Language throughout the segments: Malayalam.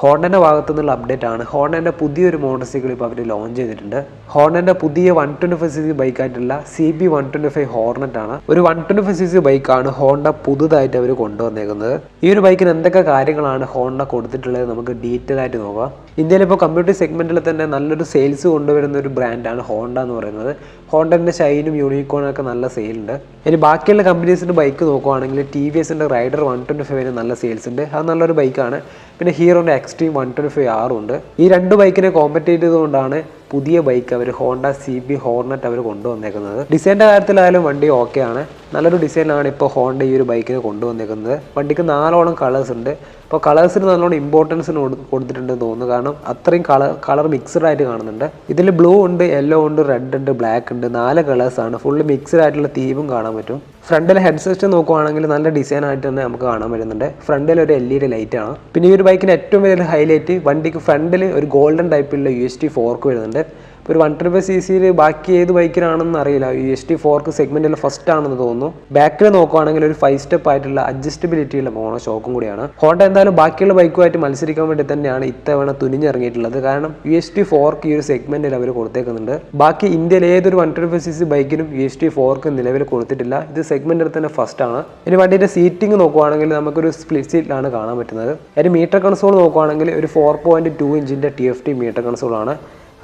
ഹോണ്ടന്റെ ഭാഗത്തു നിന്നുള്ള അപ്ഡേറ്റ് ആണ്. ഹോണ്ടന്റെ പുതിയൊരു മോട്ടോർ സൈക്കിൾ ഇപ്പോൾ അവർ ലോഞ്ച് ചെയ്തിട്ടുണ്ട്. ഹോണ്ടന്റെ പുതിയ one twenty five C C ബൈക്കായിട്ടുള്ള C B one twenty five Hornet ആണ്. ഒരു one twenty five C C ബൈക്കാണ് ഹോണ്ട പുതുതായിട്ട് അവർ കൊണ്ടുവന്നേക്കുന്നത്. ഈ ഒരു ബൈക്കിന് എന്തൊക്കെ കാര്യങ്ങളാണ് ഹോണ്ട കൊടുത്തിട്ടുള്ളത് നമുക്ക് ഡീറ്റെയിൽ ആയിട്ട് നോക്കാം. ഇന്ത്യയിൽ ഇപ്പോൾ കമ്പ്യൂട്ടർ സെഗ്മെന്റിൽ തന്നെ നല്ലൊരു സെയിൽസ് കൊണ്ടുവരുന്ന ഒരു ബ്രാൻഡാണ് ഹോണ്ട എന്ന് പറയുന്നത്. ഹോണ്ടന്റെ ഷൈനും യൂണിക്കോണും ഒക്കെ നല്ല സെയിലുണ്ട് ഇനി ബാക്കിയുള്ള കമ്പനീസിന്റെ ബൈക്ക് നോക്കുവാണെങ്കിൽ ടി വി എസിന്റെ റൈഡർ വൺ ട്വന്റി ഫൈവിന് നല്ല സെയിൽസ് ഉണ്ട്. അത് നല്ലൊരു ബൈക്കാണ് പിന്നെ ഹീറോന്റെ എക്സ്ട്രീം വൺ ട്വന്റി ഫൈവ് ആറും ഉണ്ട്. ഈ രണ്ട് ബൈക്കിനെ കോമ്പറ്റേറ്റ് ചെയ്തുകൊണ്ടാണ് പുതിയ ബൈക്ക് അവർ ഹോണ്ട സി ബി ഹോർണറ്റ് അവർ കൊണ്ടുവന്നേക്കുന്നത്. ഡിസൈന്റെ കാര്യത്തിലായാലും വണ്ടി ഓക്കെ ആണ്. നല്ലൊരു ഡിസൈനാണ് ഇപ്പോൾ ഹോണ്ട ഈ ഒരു ബൈക്കിന് കൊണ്ടുവന്നിരിക്കുന്നത് വണ്ടിക്ക് നാലോളം കളേഴ്സ് ഉണ്ട്. അപ്പോൾ കളേഴ്സിന് നല്ലോണം ഇമ്പോർട്ടൻസ് കൊടുത്തിട്ടുണ്ടെന്ന് തോന്നുന്നു. കാരണം അത്രയും കളർ കളർ മിക്സഡ് ആയിട്ട് കാണുന്നുണ്ട്. ഇതിൽ ബ്ലൂ ഉണ്ട് യെല്ലോ ഉണ്ട് റെഡ് ഉണ്ട് ബ്ലാക്ക് ഉണ്ട്. നാല് കളേഴ്സാണ് ഫുള്ള് മിക്സ്ഡ് ആയിട്ടുള്ള തീമും കാണാൻ പറ്റും. ഫ്രണ്ടിൽ ഹെഡ് സെറ്റ് നോക്കുവാണെങ്കിൽ നല്ല ഡിസൈൻ ആയിട്ട് തന്നെ നമുക്ക് കാണാൻ പറ്റുന്നുണ്ട്. ഫ്രണ്ടിൽ ഒരു എൽ ഇ ഡി ലൈറ്റ് ആണ്. പിന്നെ ഈ ഒരു ബൈക്കിന് ഏറ്റവും വലിയ ഹൈലൈറ്റ് വണ്ടിക്ക് ഫ്രണ്ടിൽ ഒരു ഗോൾഡൻ ടൈപ്പിലുള്ള യു എസ് ടി ഫോർക്ക് വരുന്നുണ്ട്. ഇപ്പോൾ ഒരു വൺ ഫൈവ് സി സിയിൽ ബാക്കി ഏത് ബൈക്കിനാണെന്ന് അറിയില്ല. യു എസ് ടി ഫോർക്ക് സെഗ്മെന്റിൽ ഫസ്റ്റ് ആണെന്ന് തോന്നുന്നു. ബാക്കിൽ നോക്കുവാണെങ്കിൽ ഒരു ഫൈവ് സ്റ്റെപ്പ് ആയിട്ടുള്ള അഡ്ജസ്റ്റബിലിറ്റി ഉള്ള മോണോ ഷോക്കും കൂടിയാണ്. ഹോണ്ട എന്തായാലും ബാക്കിയുള്ള ബൈക്കുമായിട്ട് മത്സരിക്കാൻ വേണ്ടി തന്നെയാണ് ഇത്തവണ തുനിഞ്ഞിറങ്ങിയിട്ടുള്ളത്. കാരണം യു എസ് ടി ഫോർക്ക് ഈ ഒരു സെഗ്മെന്റിൽ അവർ കൊടുത്തേക്കുന്നുണ്ട്. ബാക്കി ഇന്ത്യയിൽ ഏതൊരു one twenty five C C ബൈക്കിനും U S T fork നിലവിൽ കൊടുത്തിട്ടില്ല. ഇത് സെഗ്മെന്റിൽ തന്നെ ഫസ്റ്റ് ആണ്. ഇനി വണ്ടിയുടെ സീറ്റിംഗ് നോക്കുവാണെങ്കിൽ നമുക്കൊരു സ്പ്ലിറ്റ് സീറ്റിലാണ് കാണാൻ പറ്റുന്നത്. അതിന് മീറ്റർ കൺസോൾ നോക്കുവാണെങ്കിൽ ഒരു ഫോർ പോയിന്റ് ടു ഇഞ്ചിന്റെ ടി എഫ് ടി മീറ്റർ കൺസോളാണ്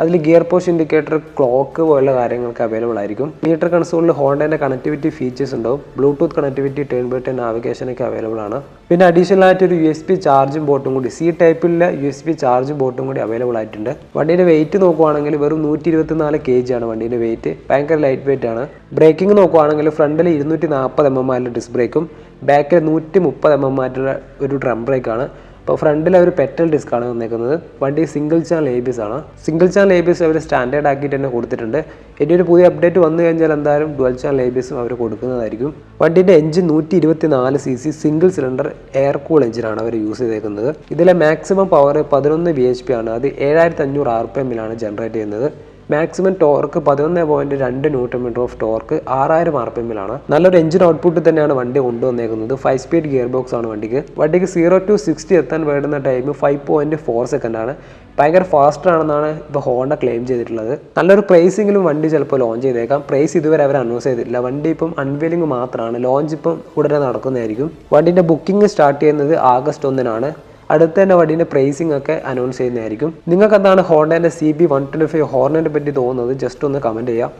അതിൽ ഗിയർ പോസ്റ്റ് ഇൻഡിക്കേറ്റർ ക്ലോക്ക് പോലുള്ള കാര്യങ്ങൾക്ക് അവൈലബിൾ ആയിരിക്കും. മീറ്റർ കൺസോളിൽ ഹോണ്ടേന്റെ കണക്ടിവിറ്റി ഫീച്ചേഴ്സ് ഉണ്ടാവും. Bluetooth connectivity turn by turn നാവിഗേഷനൊക്കെ available ആണ്. പിന്നെ അഡീഷണൽ ആയിട്ട് ഒരു യു എസ് പി ചാർജും ബോട്ടും കൂടി സി ടൈപ്പിലുള്ള യു എസ് പി ചാർജും ബോട്ടും കൂടി അവൈലബിൾ ആയിട്ടുണ്ട്. വണ്ടിയുടെ വെയിറ്റ് നോക്കുവാണെങ്കിൽ വെറും നൂറ്റി ഇരുപത്തിനാല് കെ ജി ആണ് വണ്ടിയുടെ വെയിറ്റ് ഭയങ്കര ലൈറ്റ് വെയിറ്റ് ആണ്. ബ്രേക്കിംഗ് നോക്കുവാണെങ്കിൽ ഫ്രണ്ടിൽ ഇരുന്നൂറ്റി നാൽപ്പത് എം എം ആയിട്ടുള്ള ഡിസ്ക് ബ്രേക്കും ബാക്കിൽ നൂറ്റി മുപ്പത് എം എം ആയിട്ടുള്ള ഒരു ഡ്രം ബ്രേക്കാണ് അപ്പോൾ ഫ്രണ്ടിൽ അവർ പെറ്റൽ ഡിസ്ക് ആണ് വന്നേക്കുന്നത് വണ്ടി സിംഗിൾ ചാനൽ എ ബിസ് ആണ്. സിംഗിൾ ചാനൽ എ ബിസ് അവർ സ്റ്റാൻഡേർഡ് ആക്കിയിട്ട് തന്നെ കൊടുത്തിട്ടുണ്ട്. ഇനി ഒരു പുതിയ അപ്ഡേറ്റ് വന്നു കഴിഞ്ഞാൽ എന്തായാലും ഡുവൽ ചാനൽ എ ബിസും അവർ കൊടുക്കുന്നതായിരിക്കും. വണ്ടിന്റെ എഞ്ചിൻ നൂറ്റി ഇരുപത്തി നാല് C C single cylinder air cool എഞ്ചിനാണ് അവർ യൂസ് ചെയ്തേക്കുന്നത്. ഇതിലെ മാക്സിമം പവർ പതിനൊന്ന് ബി എച്ച് പി ആണ്. അത് ഏഴായിരത്തി അഞ്ഞൂറ് ആർ പി എമ്മിലാണ് ജനറേറ്റ് ചെയ്യുന്നത്. മാക്സിമം ടോർക്ക് പതിനൊന്ന് പോയിന്റ് രണ്ട് ന്യൂട്ടൺ മീറ്റർ ഓഫ് ടോർക്ക് ആറായിരം ആർ പി എമ്മിലാണ് നല്ലൊരു എഞ്ചിൻ ഔട്ട്പുട്ട് തന്നെയാണ് വണ്ടി കൊണ്ടുവന്നേക്കുന്നത്. ഫൈവ് സ്പീഡ് ഗിയർ ബോക്സ് ആണ് വണ്ടിക്ക്. വണ്ടിക്ക് സീറോ ടു സിക്സ്റ്റി എത്താൻ വേണ്ടുന്ന time five point four second ആണ്. ഭയങ്കര ഫാസ്റ്റ് ആണെന്നാണ് ഇപ്പോൾ ഹോണ്ട ക്ലെയിം ചെയ്തിട്ടുള്ളത്. നല്ലൊരു പ്രൈസിങ്ങിലും വണ്ടി ചിലപ്പോൾ ലോഞ്ച് ചെയ്തേക്കാം. പ്രൈസ് ഇതുവരെ അവർ അനൗൺസ് ചെയ്തിട്ടില്ല. വണ്ടി ഇപ്പം അൺവീലിംഗ് മാത്രമാണ് ലോഞ്ച് ഇപ്പം ഉടനെ നടക്കുന്നതായിരിക്കും. വണ്ടിന്റെ ബുക്കിംഗ് സ്റ്റാർട്ട് ചെയ്യുന്നത് ആഗസ്റ്റ് ഒന്നിനാണ്. അടുത്ത തന്നെ വണ്ടീന്റെ പ്രൈസിംഗ് ഒക്കെ അനൗൺസ് ചെയ്യുന്നതായിരിക്കും. നിങ്ങൾക്ക് എന്താണ് ഹോണ്ടേന്റെ C B one twenty five ഹോർണേന്റെ പറ്റി തോന്നുന്നത്? ജസ്റ്റ് ഒന്ന് കമന്റ് ചെയ്യാം.